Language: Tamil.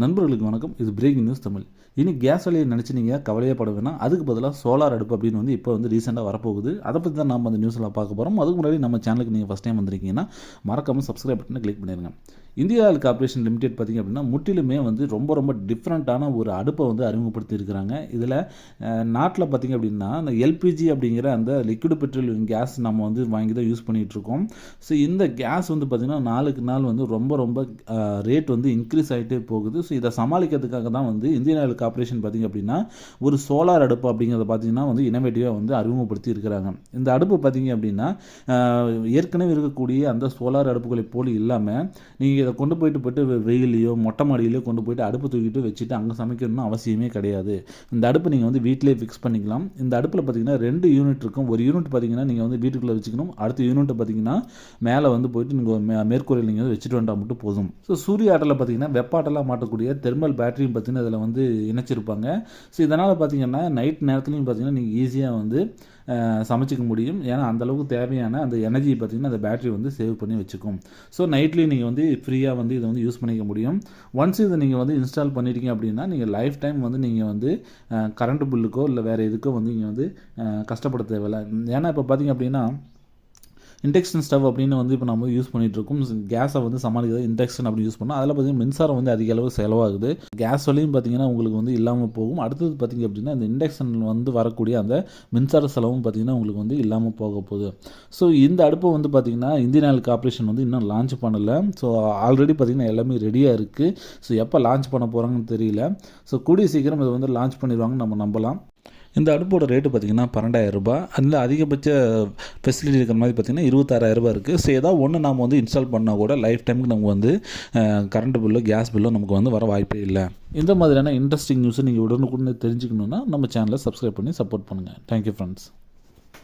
நண்பர்களுக்கு வணக்கம். இது பிரேக்கிங் நியூஸ் தமிழ். இனி கேஸ் விலையை நினச்சி நீங்கள் கவலையே பட வேணாம். அதுக்கு பதிலாக சோலார் அடுப்பு அப்படின்னு வந்து இப்போ வந்து ரீசெண்டாக வரப்போகுது. அதை பற்றி தான் நம்ம அந்த நியூஸில் பார்க்க போகிறோம் அதுக்கு முன்னாடி நம்ம சேனலுக்கு நீங்கள் ஃபஸ்ட் டைம் வந்திருக்கீங்கன்னா மறக்காமல் சப்ஸ்கிரைப் பட்டனை கிளிக் பண்ணிடுங்க இந்தியா ஆயில் கார்பரேஷன் லிமிடெட் பார்த்திங்க அப்படின்னா முற்றிலுமே வந்து ரொம்ப ரொம்ப டிஃப்ரெண்ட்டான ஒரு அடுப்பை வந்து அறிமுகப்படுத்தியிருக்கிறாங்க. இதில் நாட்டில் பார்த்திங்க அப்படின்னா அந்த எல்பிஜி அப்படிங்கிற அந்த லிக்விட் பெட்ரோலியம் கேஸ் நம்ம வந்து வாங்கி தான் யூஸ் பண்ணிகிட்டு இருக்கோம் ஸோ இந்த கேஸ் வந்து பார்த்திங்கன்னா நாளுக்கு நாள் வந்து ரொம்ப ரொம்ப ரேட் வந்து இன்க்ரீஸ் ஆகிட்டே போகுது. ஸோ இதை சமாளிக்கிறதுக்காக தான் வந்து இந்தியன் ஆயில் கார்பரேஷன் பார்த்திங்க அப்படின்னா ஒரு சோலார் அடுப்பு அப்படிங்கிறத பார்த்திங்கன்னா வந்து இனோவேட்டிவாக வந்து அறிமுகப்படுத்தி இருக்கிறாங்க இந்த அடுப்பு பார்த்திங்க அப்படின்னா ஏற்கனவே இருக்கக்கூடிய அந்த சோலார் அடுப்புகளை போல் இல்லாமல் நீங்கள் இதை கொண்டு போயிட்டு போயிட்டு வெயிலையோ மொட்டை மாடியிலையோ கொண்டு போயிட்டு அடுப்பு தூக்கிட்டு வச்சுட்டு அங்கே சமைக்கணும்னு அவசியமே கிடையாது. இந்த அடுப்பு நீங்கள் வந்து வீட்டிலே ஃபிக்ஸ் பண்ணிக்கலாம். இந்த அடுப்பில் பார்த்தீங்கன்னா ரெண்டு யூனிட் இருக்கும். ஒரு யூனிட் பார்த்தீங்கன்னா நீங்கள் வந்து வீட்டுக்குள்ளே வச்சுக்கணும். அடுத்த யூனிட் பார்த்தீங்கன்னா மேலே வந்து போயிட்டு நீங்கள் மே மேற்கூரையில் நீங்கள் வந்து வச்சுட்டு வந்தால் மட்டும் போதும். ஸோ சூரிய ஆட்டலில் பார்த்தீங்கன்னா வெப்ப மாட்டக்கூடிய தெர்மல் பேட்டரியும் பார்த்தீங்கன்னா அதில் வந்து இணைச்சிருப்பாங்க. ஸோ இதனால் பார்த்தீங்கன்னா நைட் நேரத்துலையும் பார்த்தீங்கன்னா நீங்கள் ஈஸியாக வந்து சமைச்சிக்க முடியும். ஏன்னா அந்தளவுக்கு தேவையான அந்த எனர்ஜி பார்த்தீங்கன்னா அந்த பேட்டரி வந்து சேவ் பண்ணி வச்சுக்கும். ஸோ நைட்லேயும் நீங்கள் வந்து ஃப்ரீயாக வந்து இதை வந்து யூஸ் பண்ணிக்க முடியும். ஒன்ஸ் இதை நீங்கள் வந்து இன்ஸ்டால் பண்ணிட்டீங்க அப்படின்னா நீங்கள் லைஃப் டைம் வந்து நீங்கள் வந்து கரண்ட் பில்லுக்கோ இல்லை வேறு எதுக்கோ வந்து நீங்கள் வந்து கஷ்டப்பட தேவையில்லை. ஏன்னா இப்போ பார்த்தீங்க அப்படின்னா இண்டக்ஷன் ஸ்டவ் அப்படின்னு வந்து இப்போ நம்ம யூஸ் பண்ணிகிட்ருக்கோம் இருக்கோம் கேஸை வந்து சமாளிக்கிறது இண்டக்ஷன் அப்படி யூஸ் பண்ணோம். அதில் பார்த்தீங்கன்னா மின்சாரம் வந்து அதிக அளவு செலவாகுது. கேஸ் வழியும் பார்த்தீங்கன்னா உங்களுக்கு வந்து இல்லாமல் போகும். அடுத்தது பார்த்தீங்க அப்படின்னா இந்த இண்டக்ஷன் வந்து வரக்கூடிய அந்த மின்சார செலவும் பார்த்தீங்கன்னா உங்களுக்கு வந்து இல்லாமல் போக போகுது. ஸோ இந்த அடுப்பை வந்து பார்த்தீங்கன்னா இந்தியன் ஆயில் கார்பரேஷன் வந்து இன்னும் லான்ச் பண்ணலை. ஸோ ஆல்ரெடி பார்த்தீங்கன்னா எல்லாமே ரெடியாக இருக்குது ஸோ எப்போ லான்ச் பண்ண போகிறாங்கன்னு தெரியல. ஸோ கூடிய சீக்கிரம் இதை வந்து லான்ச் பண்ணிடுவாங்கன்னு நம்ம நம்பலாம். இந்த அடுப்போட ரேட்டு பார்த்தீங்கன்னா பன்னெண்டாயிரம் ரூபாய். அதில் அதிகபட்ச ஃபெசிலிட்டி இருக்கிற மாதிரி பார்த்தீங்கன்னா இருபத்தாறாயிரரூபா இருக்குது ஸோ ஏதாவது ஒன்று நாம் வந்து இன்ஸ்டால் பண்ணால் கூட லைஃப் டைமுக்கு நமக்கு வந்து கரண்ட் பில்லோ கேஸ் பில்லோ நமக்கு வந்து வர வாய்ப்பே இல்லை. இந்த மாதிரியான இன்ட்ரெஸ்டிங் நியூஸை நீங்கள் உடனுக்குடனே தெரிஞ்சுக்கணுன்னா நம்ம சேனலை சப்ஸ்கிரைப் பண்ணி சப்போர்ட் பண்ணுங்கள் தேங்க்யூ ஃப்ரெண்ட்ஸ்